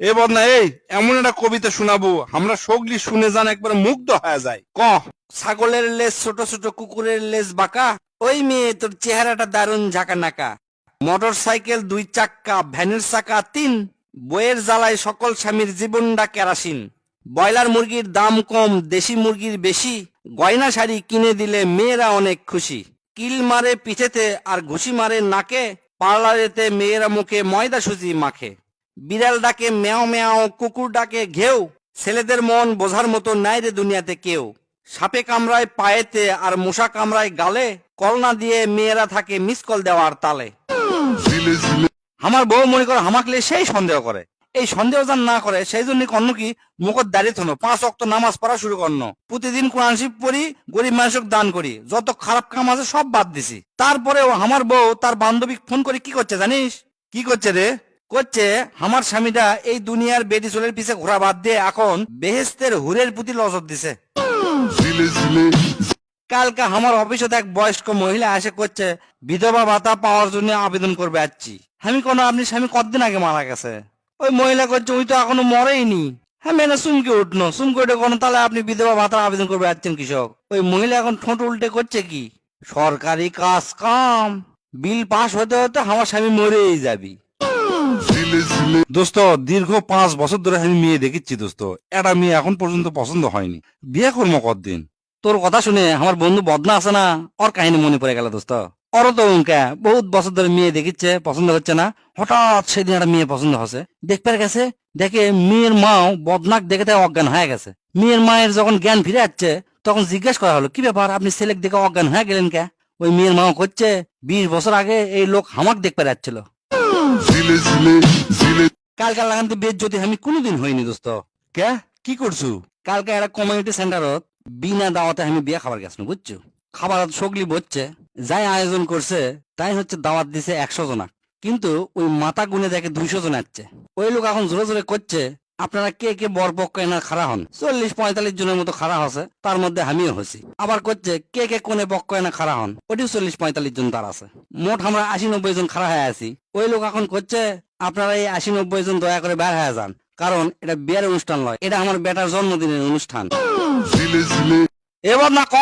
এ বদনা, এই, এমন একটা কবিতা শোনাবো। আমরা সগলি শুনে যান একবার মুগ্ধ হয়ে যায় ক? ছাগলের লেজ, ছোট ছোট কুকুরের লেজ বাঁকা। ওই মেয়ে, তোর চেহারাটা দারুণ ঝাঁকা নাকা মোটর সাইকেল দুই চাক্কা, ভ্যানের চাকা, তিন। বইয়ের জ্বালায় সকল স্বামীর জীবনটা কেরাসিন। ব্রয়লার মুরগির দাম কম, দেশি মুরগির বেশি। গয়না শাড়ি কিনে দিলে মেয়েরা অনেক খুশি। কিল মারে পিঠেতে আর ঘুষি মারে নাকে। পার্লারেতে মেয়েরা মুখে ময়দা সুজি মাখে। বিড়াল ডাকে মেও মেও কুকুর ডাকে ঘেউ ছেলেদের মন বোঝার মতো নাই রে দুনিয়াতে কেউ। সাপে কামড়ায় পায়েতে আর মশা কামড়ায় গালে কলনা দিয়ে মেয়েরা থাকে মিস কল দেওয়ার তালে। আমার বউ মনে করে হামাকলে সেই সন্দেহ করে। এই সন্দেহ যান না করে সেই জন্য কর্ণ কি মুখত দাঁড়িয়ে থনো পাঁচ অক্ত নামাজ পড়া শুরু করন প্রতিদিন কোরআন শিব পড়ি গরিব মানুষকে দান করি যত খারাপ কাম আছে সব বাদ দিছি। তারপরেও আমার বউ তার বান্ধবী ফোন করে কি করছে জানিস? কি করছে রে? করছে আমার স্বামীটা এই দুনিয়ার বেটি চুলের পিছে ঘোরা বাদ দিয়ে এখন বেহেস্তের হুরের প্রতি নজর দিছে। কালকে আমার অফিসে এক বয়স্ক মহিলা এসে করছে বিধবা ভাতা পাওয়ার জন্য আবেদন করবে যাচ্ছি আমি কোনো আপনি স্বামী কতদিন আগে মারা গেছে? ওই মহিলা করছে ওই তো এখনও মরেইনি। হ্যাঁ মেনে চুমকে উঠনো চুমকে উঠে কোনো তাহলে আপনি বিধবা ভাতা আবেদন করবে যাচ্ছেন কৃষক। ওই মহিলা এখন ঠোঁট উল্টে করছে কি? সরকারি কাজ কাম। বিল পাস হতে হতে আমার স্বামী মরেই যাবি। দোস্ত, দীর্ঘ পাঁচ বছর ধরে আমি মেয়ে দেখিচ্ছি দোস্ত। একটা মেয়ে এখন পর্যন্ত পছন্দ হয়নি। বিয়ে করব কতদিন? তোর কথা শুনে আমার বন্ধু বদনা আছে না? ওর কাহিনী মনে পড়ে গেল, দোস্ত। ওরও তো উনকা বহুত বছর ধরে মেয়ে দেখিচ্ছে, পছন্দ হচ্ছে না। হঠাৎ সেদিন একটা মেয়ে পছন্দ হচ্ছে দেখতে গেছে, দেখে মেয়ের মাও বদনাক দেখে তাই অজ্ঞান হয়ে গেছে। মেয়ের মায়ের যখন জ্ঞান ফিরে যাচ্ছে তখন জিজ্ঞেস করা হলো, কি ব্যাপার, আপনি ছেলেকে দেখে অজ্ঞান হয়ে গেলেন কে? ওই মেয়ের মাও করছে, বিশ বছর আগে এই লোক হামাক দেখতে যাচ্ছিল কালকে লাগানতে বেদ যদি আমি হইনি দোস্ত। কে? কি কালকা একটা কমিউনিটি সেন্টারত বিনা দাওয়াতে আমি বিয়ে খাবার গেছিল বুঝছ? খাবার সগলি বচ্ছে, যাই আয়োজন করছে, তাই হচ্ছে দাওয়াত দিছে একশো জনা কিন্তু ওই মাথা গুনে দেখে দুইশো জন আসছে। ওই লোক এখন জোরে জোরে করছে আপনারা কে কে বর পক্ষ এনার খাড়া হন? চল্লিশ পঁয়তাল্লিশ জনের মতো খাড়া হচ্ছে তার মধ্যে আমিও হছি আবার করছে কে কে কোনে পক্ষ এনা খাড়া হন? ওটিও চল্লিশ পঁয়তাল্লিশ জন তার আছে। মোট আমরা আশি নব্বই জন খাড়া হয়ে আছি। ওই লোক এখন করছে আপনারা এই আশি নব্বই জন দয়া করে বের হয়ে যান। কারণ এটা বিয়ের অনুষ্ঠান নয় এটা আমার বেটার জন্মদিনের অনুষ্ঠান। এবার না ক?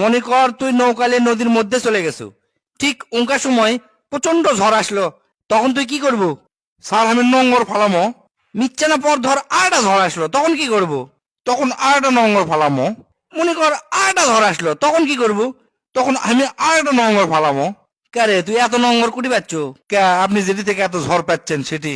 মনে কর তুই নৌকালে নদীর মধ্যে চলে গেছো। ঠিক উনকার সময় প্রচণ্ড ঝড় আসলো তখন তুই কি করব? স্যার আমি নঙ্গর ফালামো। মিচ্ছে না পর ধর আরেকটা ঝড় আসলো, তখন কি করব? তখন আর একটা নঙ্গর ফালামো। মনে কর আরেকটা ঝড় আসলো, তখন কি করব? তখন আমি আর একটা নঙ্গর ফালামো কারে তুই এত নঙ্গর কুটি পাচ্ছ? কে, আপনি যেটি থেকে এত ঝড় পাচ্ছেন সেটি।